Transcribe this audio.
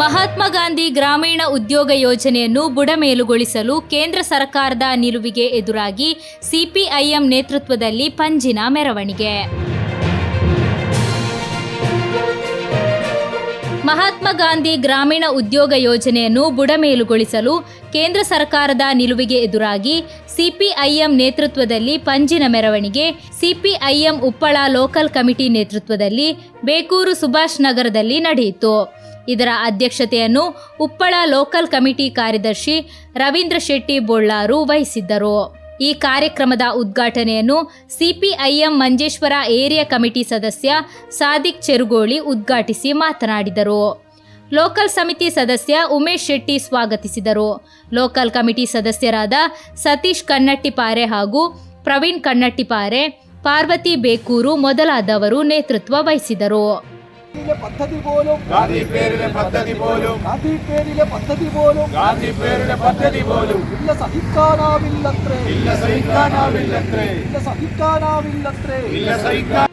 ಮಹಾತ್ಮ ಗಾಂಧಿ ಗ್ರಾಮೀಣ ಉದ್ಯೋಗ ಯೋಜನೆಯನ್ನು ಬುಡಮೇಲುಗೊಳಿಸಲು ಕೇಂದ್ರ ಸರ್ಕಾರದ ನಿಲುವಿಗೆ ಎದುರಾಗಿ ಸಿಪಿಐಎಂ ನೇತೃತ್ವದಲ್ಲಿ ಪಂಜಿನ ಮೆರವಣಿಗೆ. ಮಹಾತ್ಮ ಗಾಂಧಿ ಗ್ರಾಮೀಣ ಉದ್ಯೋಗ ಯೋಜನೆಯನ್ನು ಬುಡಮೇಲುಗೊಳಿಸಲು ಕೇಂದ್ರ ಸರ್ಕಾರದ ನಿಲುವಿಗೆ ಎದುರಾಗಿ ಸಿಪಿಐಎಂ ನೇತೃತ್ವದಲ್ಲಿ ಪಂಜಿನ ಮೆರವಣಿಗೆ, ಸಿಪಿಐಎಂ ಉಪ್ಪಳ ಲೋಕಲ್ ಕಮಿಟಿ ನೇತೃತ್ವದಲ್ಲಿ ಬೇಕೂರು ಸುಭಾಷ್ ನಗರದಲ್ಲಿ ನಡೆಯಿತು. ಇದರ ಅಧ್ಯಕ್ಷತೆಯನ್ನು ಉಪ್ಪಳ ಲೋಕಲ್ ಕಮಿಟಿ ಕಾರ್ಯದರ್ಶಿ ರವೀಂದ್ರ ಶೆಟ್ಟಿ ಬೊಳ್ಳಾರು ವಹಿಸಿದ್ದರು. ಈ ಕಾರ್ಯಕ್ರಮದ ಉದ್ಘಾಟನೆಯನ್ನು ಸಿಪಿಐಎಂ ಮಂಜೇಶ್ವರ ಏರಿಯಾ ಕಮಿಟಿ ಸದಸ್ಯ ಸಾದಿಕ್ ಚೆರುಗೋಳಿ ಉದ್ಘಾಟಿಸಿ ಮಾತನಾಡಿದರು. ಲೋಕಲ್ ಸಮಿತಿ ಸದಸ್ಯ ಉಮೇಶ್ ಶೆಟ್ಟಿ ಸ್ವಾಗತಿಸಿದರು. ಲೋಕಲ್ ಕಮಿಟಿ ಸದಸ್ಯರಾದ ಸತೀಶ್ ಕಣ್ಣಟ್ಟಿಪಾರೆ ಹಾಗೂ ಪ್ರವೀಣ್ ಕಣ್ಣಟ್ಟಿಪಾರೆ ಪಾರ್ವತಿ ಬೇಕೂರು ಮೊದಲಾದವರು ನೇತೃತ್ವ ವಹಿಸಿದರು. പദ്ധതി പോലും ഗാന്ധി പേരിലെ പദ്ധതി പോലും ഗാന്ധി പേരിലെ പദ്ധതി പോലും ഗാന്ധി പേരിലെ പദ്ധതി പോലും. ഇല്ല സഹിക്കാനാവില്ലത്രേ. ഇല്ല സഹിക്കാനാവില്ലത്രേ. ഇല്ല സഹിക്കാനാവില്ലത്രേ. ഇല്ല സഹിക്കാൻ